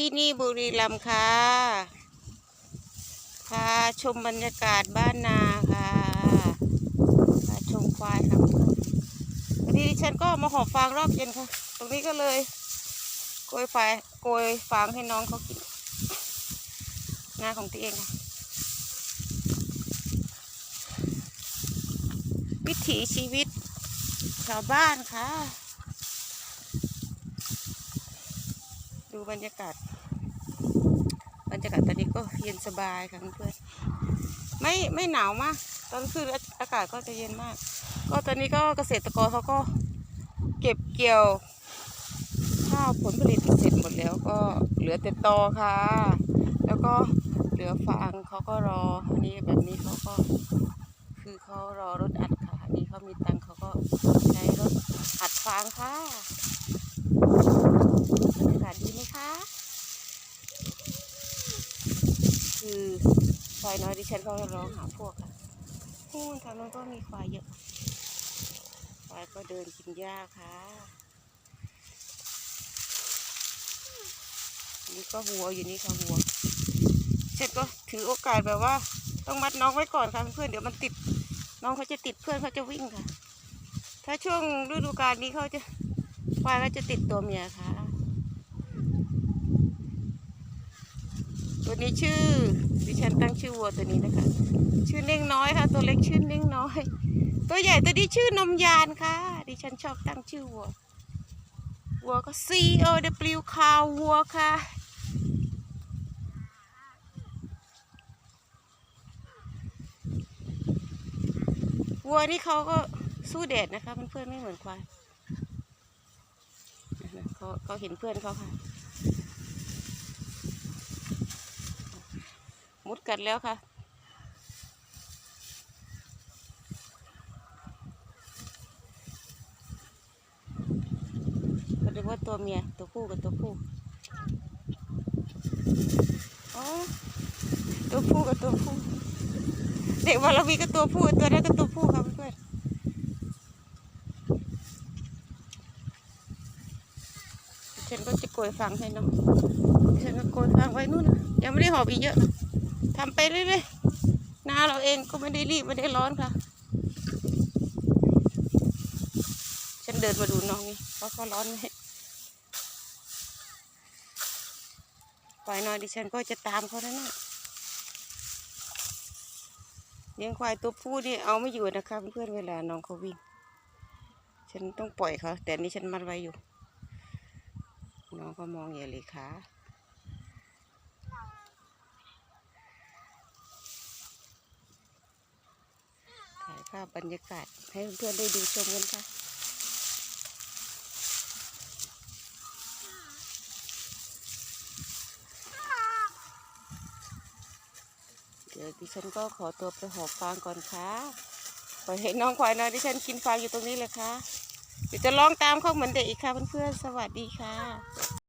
ที่นี่บุรีรัมย์ค่ะ พาชมบรรยากาศบ้านนาค่ะพาชมควายค่ะวันนี้ดิฉันก็มาหอบฟางรอบเย็นค่ะ ตรงนี้ก็เลยโกยฟายโกยฟางให้น้องเขากินหน้าของตัวเองค่ะวิถีชีวิตชาวบ้านค่ะ ดูบรรยากาศ บรรยากาศตอนนี้ก็เย็นสบายค่ะเพื่อนไม่ไม่หนาวมาก ตอนคืนอากาศก็จะเย็นมาก ก็ตอนนี้ก็เกษตรกรเขาก็เก็บเกี่ยวข้าวผลผลิตเสร็จหมดแล้วก็เหลือแต่ตอค่ะ แล้วก็เหลือฟางเขาก็รออันนี้แบบนี้เขาก็ คือเขารอรถอัดค่ะอันนี้เขามีตังเขาก็ใช้รถอัดฟางค่ะบรรยากาศดีไหมคะ คือ ควายน้อยดิฉันก็ร้องหาพวกค่ะพูนทางนั้นก็มีควายเยอะ ควายก็เดินกินหญ้าค่ะนี่ก็วัวอยู่นี่ค่ะวัวเสร็จก็ถือโอกาสแบบว่า ต้องมัดน้องไว้ก่อนค่ะเพื่อนเดี๋ยวมันติด น้องเขาจะติดเพื่อนเขาจะวิ่งค่ะ ถ้าช่วงฤดูกาลนี้เขาจะควายก็จะติดตัวเมียค่ะ ตัวนี้ชื่อ ดิฉันตั้งชื่อวัวตัวนี้นะคะ ชื่อเน่งน้อยค่ะ ตัวเล็กชื่อเน่งน้อย ตัวใหญ่ตัวนี้ชื่อนมยานค่ะ ดิฉันชอบตั้งชื่อวัว วัวก็ C O W คาววัวค่ะวัวนี่เขาก็สู้แดดนะคะเพื่อนๆไม่เหมือนควายเขาเขาเห็นเพื่อนเขาค่ะ มุดกัดแล้วค่ะ ก็เรียกว่าตัวเมียตัวผู้กับตัวผู้อ๋อตัวผู้กับตัวผู้ เด็กวาลวีก็ตัวผู้ตัวนั้นก็ตัวผู้ค่ะเพื่อนฉันก็จะโกยฟังให้น้องฉันก็โกยฟังไว้นู่นนะยังไม่ได้หอบอีกเยอะนะ ทำไปเรื่อยๆนาเราเองก็ไม่ได้รีบไม่ได้ร้อนค่ะ ฉันเดินมาดูน้องนี่ว่าเขาร้อนไหมปล่อยหน่อยดิฉันก็จะตามเขาแล้วนะเลี้ยงควายตัวผู้นี่เอาไม่อยู่นะคะเพื่อนเวลาน้องเขาวิ่ง ฉันต้องปล่อยเขาแต่นนี่ฉันมัดไว้อยู่ น้องก็มองอย่าเลยค่ะถ่าย ภาพบรรยากาศให้เพื่อนๆได้ดูชมกันค่ะเดี๋ยวดิฉันก็ขอตัวไปหอบฟางก่อนค่ะปล่อยให้น้องควายนอยดิฉันกินฟางอยู่ตรงนี้เลยค่ะ เดี๋ยวจะร้องตามเขาเหมือนเด็กอีกค่ะเพื่อนๆ สวัสดีค่ะ